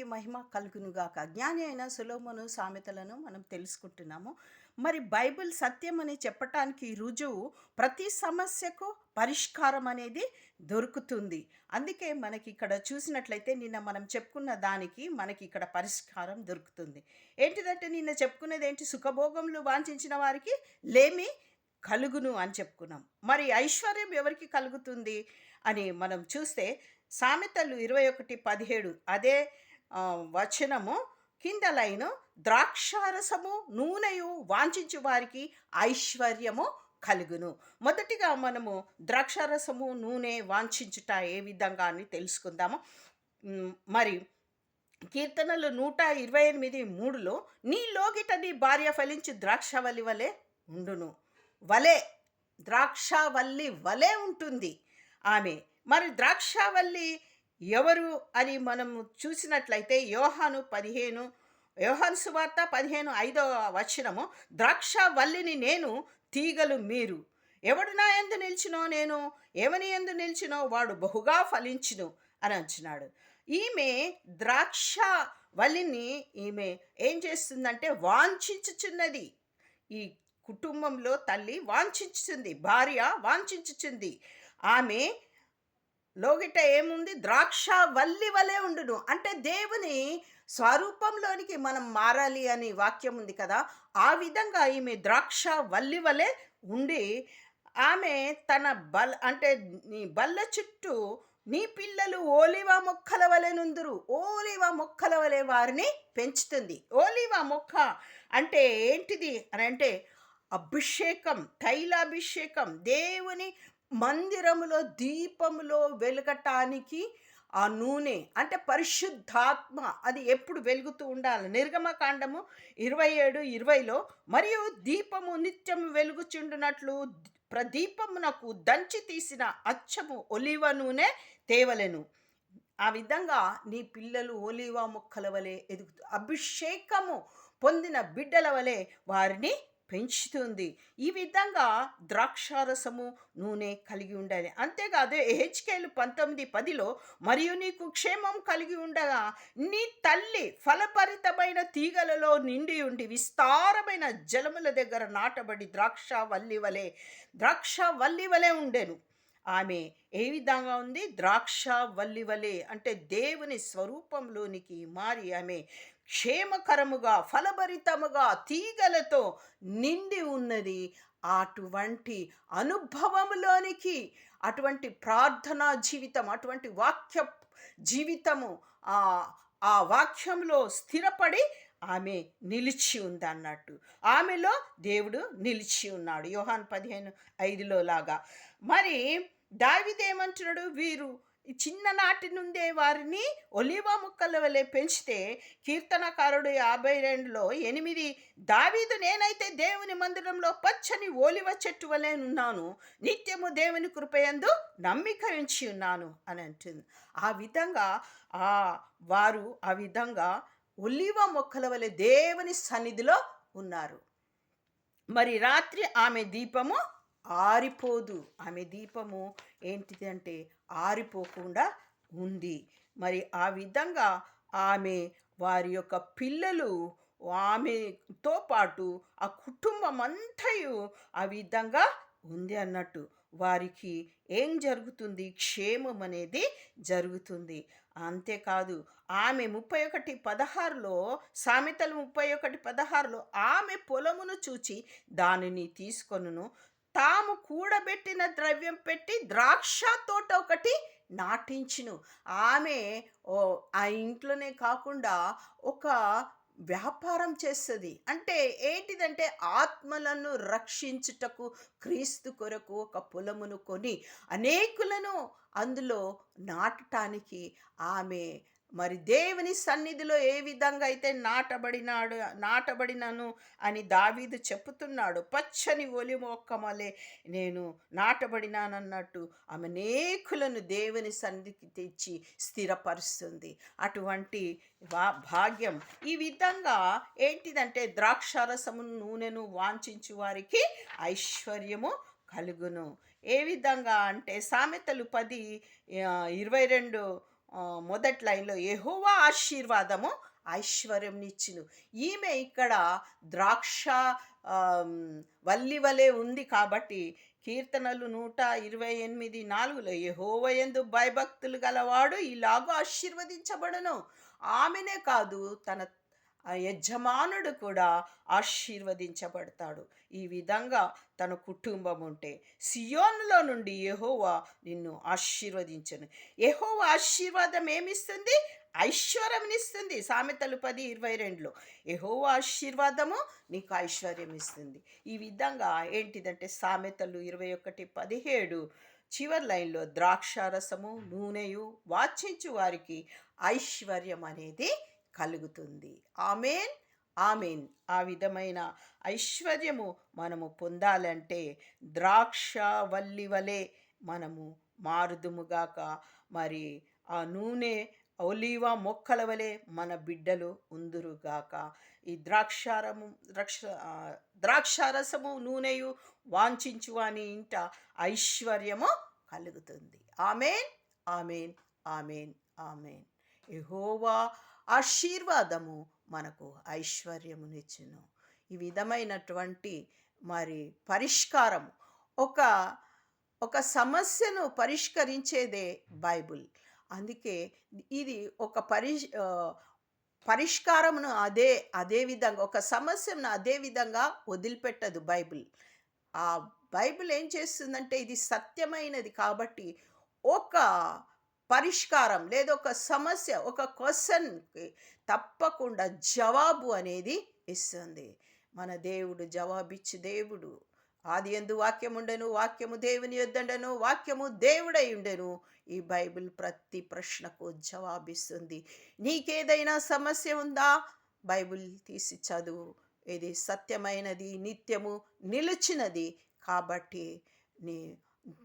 దేవునికి మహిమ కలుగునుగాక. జ్ఞాని అయిన సులోమును సామెతలను మనం తెలుసుకుంటున్నాము. మరి బైబిల్ సత్యం అని చెప్పటానికి రుజువు ప్రతి సమస్యకు పరిష్కారం అనేది దొరుకుతుంది. అందుకే మనకి ఇక్కడ చూసినట్లయితే నిన్న మనం చెప్పుకున్న దానికి మనకి ఇక్కడ పరిష్కారం దొరుకుతుంది. ఏంటిదంటే నిన్న చెప్పుకున్నది ఏంటి సుఖభోగములు వాంఛించిన వారికి లేమి కలుగును అని చెప్పుకున్నాం. మరి ఐశ్వర్యం ఎవరికి కలుగుతుంది అని మనం చూస్తే సామెతలు ఇరవై ఒకటి పదిహేడు అదే వచనము కింద లైను ద్రాక్షారసము నూనెయు వాంఛించు వారికి ఐశ్వర్యము కలుగును. మొదటిగా మనము ద్రాక్షారసము నూనె వాంఛించుట ఏ విధంగా అని తెలుసుకుందాము. మరి కీర్తనలు నూట ఇరవై ఎనిమిది మూడులో నీ లోగిట నీ భార్య ఫలించి ద్రాక్షవల్లి వలె ఉండును. వలె ద్రాక్షవల్లి వలె ఉంటుంది. ఆమె మరి ద్రాక్షవల్లి ఎవరు అని మనము చూసినట్లయితే యోహాను పదిహేను యోహాను సువార్త పదిహేను ఐదవ వచనము ద్రాక్షవల్లిని నేను తీగలు మీరు. ఎవడు నా ఎందు నిలిచినో నేను ఎవని ఎందు నిలిచినో వాడు బహుగా ఫలించును అని అంటున్నాడు. ఈమె ద్రాక్ష వల్లిని ఈమె ఏం చేస్తుందంటే వాంఛించుచున్నది. ఈ కుటుంబంలో తల్లి వాంఛించుతుంది భార్య వాంఛించుచుంది. ఆమె లోగిట ఏముంది? ద్రాక్ష వల్లి వలె ఉండును. అంటే దేవుని స్వరూపంలోనికి మనం మారాలి అని వాక్యం ఉంది కదా? ఆ విధంగా ఈమె ద్రాక్ష వల్లి వలె ఉండి ఆమె తన బల్ అంటే నీ బల్ల చుట్టూ నీ పిల్లలు ఓలివ మొక్కల వలె నుందురు. ఓలివ మొక్కల వలె వారిని పెంచుతుంది. ఓలివ మొక్క అంటే ఏంటిది? అని అంటే అభిషేకం తైలాభిషేకం. దేవుని మందిరములో దీపములో వెలగటానికి ఆ నూనె అంటే పరిశుద్ధాత్మ అది ఎప్పుడు వెలుగుతూ ఉండాలి. నిర్గమకాండము ఇరవై ఏడు ఇరవైలో మరియు దీపము నిత్యము వెలుగుచుండునట్లు ప్రదీపమునకు దంచి తీసిన అచ్చము ఒలివ నూనె తేవలెను. ఆ విధంగా నీ పిల్లలు ఒలివ మొక్కల వలె ఎదుగుతూ అభిషేకము పొందిన బిడ్డల వలె వారిని పెంచుతుంది. ఈ విధంగా ద్రాక్షారసము నూనె కలిగి ఉండాలి. అంతేకాదు హెచ్కేలు పంతొమ్మిది పదిలో మరియు నీకు క్షేమం కలిగి ఉండగా నీ తల్లి ఫలపరితమైన తీగలలో నిండి ఉండి విస్తారమైన జలముల దగ్గర నాటబడి ద్రాక్ష వల్లి వలె ద్రాక్ష వల్లి వలె ఉండెను. ఆమె ఏ విధంగా ఉంది? ద్రాక్ష వల్లివలే అంటే దేవుని స్వరూపంలోనికి మారి ఆమె క్షేమకరముగా ఫలభరితముగా తీగలతో నిండి ఉన్నది. అటువంటి అనుభవములోనికి అటువంటి ప్రార్థనా జీవితం అటువంటి వాక్య జీవితము ఆ వాక్యంలో స్థిరపడి ఆమె నిలిచి ఉందన్నట్టు. ఆమెలో దేవుడు నిలిచి ఉన్నాడు. యోహాన్ పదిహేను ఐదులో లాగా. మరి దావిదేమంటున్నాడు? వీరు చిన్ననాటి నుండే వారిని ఒలివ ముక్కల వలె పెంచితే కీర్తనకారుడు యాభై రెండులో ఎనిమిది దావీదు నేనైతే దేవుని మందిరంలో పచ్చని ఓలివ చెట్టు వలె ఉన్నాను నిత్యము దేవుని కృపయందు నమ్మిక ఉంచి ఉన్నాను అని అంటుంది. ఆ విధంగా ఆ వారు ఆ విధంగా ఒలివ మొక్కల వలె దేవుని సన్నిధిలో ఉన్నారు. మరి రాత్రి ఆమె దీపము ఆరిపోదు. ఆమె దీపము ఏంటిది అంటే ఆరిపోకుండా ఉంది. మరి ఆ విధంగా ఆమె వారి యొక్క పిల్లలు ఆమెతో పాటు ఆ కుటుంబం అంతయు ఆ విధంగా ఉంది అన్నట్టు వారికి ఏం జరుగుతుంది? క్షేమం అనేది జరుగుతుంది. అంతేకాదు ఆమె ముప్పై ఒకటి పదహారులో సామెతలు ముప్పై ఒకటి పదహారులో ఆమె పొలమును చూచి దానిని తీసుకొనును. తాము కూడబెట్టిన ద్రవ్యం పెట్టి ద్రాక్ష తోట ఒకటి నాటించును. ఆమె ఓ ఆ ఇంట్లోనే కాకుండా ఒక వ్యాపారం చేస్తుంది. అంటే ఏంటిదంటే ఆత్మలను రక్షించుటకు క్రీస్తు కొరకు ఒక పొలమును కొని అనేకులను అందులో నాటటానికి ఆమె మరి దేవుని సన్నిధిలో ఏ విధంగా అయితే నాటబడినాడు నాటబడినను అని దావీదు చెప్తున్నాడు పచ్చని ఒలి మొక్కమలే నేను నాటబడినానన్నట్టు ఆమె అనేకులను దేవుని సన్నిధికి తెచ్చి స్థిరపరుస్తుంది. అటువంటి భాగ్యం. ఈ విధంగా ఏంటిదంటే ద్రాక్షారసము నూనెను వాంఛించు వారికి ఐశ్వర్యము కలుగును. ఏ విధంగా అంటే సామెతలు పది ఇరవై రెండు మొదటి లైన్లో ఎహోవా ఆశీర్వాదము ఐశ్వర్యంనిచ్చును ఈమె ఇక్కడ ద్రాక్ష వల్లి వలె ఉంది కాబట్టి కీర్తనలు నూట ఇరవై ఎనిమిది నాలుగులో యహోవయందు భయభక్తులు గలవాడు ఇలాగూ ఆశీర్వదించబడను. ఆమెనే కాదు తన ఆ యజమానుడు కూడా ఆశీర్వదించబడతాడు. ఈ విధంగా తన కుటుంబం ఉంటే సియోన్లో నుండి యహోవా నిన్ను ఆశీర్వదించను. యహోవా ఆశీర్వాదం ఏమిస్తుంది? ఐశ్వర్యమిస్తుంది సామెతలు పది ఇరవై రెండులో. యెహోవా ఆశీర్వాదము నీకు ఐశ్వర్యం ఇస్తుంది ఈ విధంగా ఏంటిదంటే సామెతలు ఇరవై ఒకటి పదిహేడు చివరి లైన్లో ద్రాక్షారసము నూనెయు వాచించు వారికి ఐశ్వర్యం అనేది కలుగుతుంది. Amen amen. ఆ విధమైన ఐశ్వర్యము మనము పొందాలంటే ద్రాక్ష వల్లి వలె మనము మారుదుముగాక మరి ఆ నూనె ఒలీవ మొక్కల వలె మన బిడ్డలు ఉందురుగాక ఈ ద్రాక్షారము ద్రాక్ష ద్రాక్షారసము నూనెయు వాంఛించు అని ఇంట ఐశ్వర్యము కలుగుతుంది. Amen amen amen amen. Jehovah ఆశీర్వాదము మనకు ఐశ్వర్యమునిచ్చును. ఈ విధమైనటువంటి మరి పరిష్కారము. ఒక ఒక సమస్యను పరిష్కరించేదే బైబుల్. అందుకే ఇది ఒక పరి పరిష్కారమును అదే అదే విధంగా ఒక సమస్యను అదే విధంగా వదిలిపెట్టదు బైబిల్. ఆ బైబిల్ ఏం చేస్తుందంటే ఇది సత్యమైనది కాబట్టి ఒక పరిష్కారం లేదా ఒక సమస్య ఒక క్వశ్చన్కి తప్పకుండా జవాబు అనేది ఇస్తుంది. మన దేవుడు జవాబిచ్చి దేవుడు. ఆది ఎందు వాక్యం ఉండెను వాక్యము దేవుని యొద్దండెను వాక్యము దేవుడై ఉండెను. ఈ బైబిల్ ప్రతి ప్రశ్నకు జవాబిస్తుంది. నీకేదైనా సమస్య ఉందా? బైబిల్ తీసి చదువు. ఇది సత్యమైనది నిత్యము నిలిచినది. కాబట్టి నీ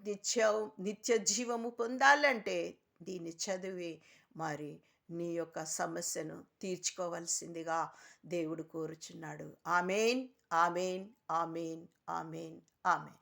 నిత్య నిత్య జీవము పొందాలంటే దీన్ని చదివి మరి నీ యొక్క సమస్యను తీర్చుకోవలసిందిగా దేవుడు కోరుచున్నాడు. Amen amen amen amen amen.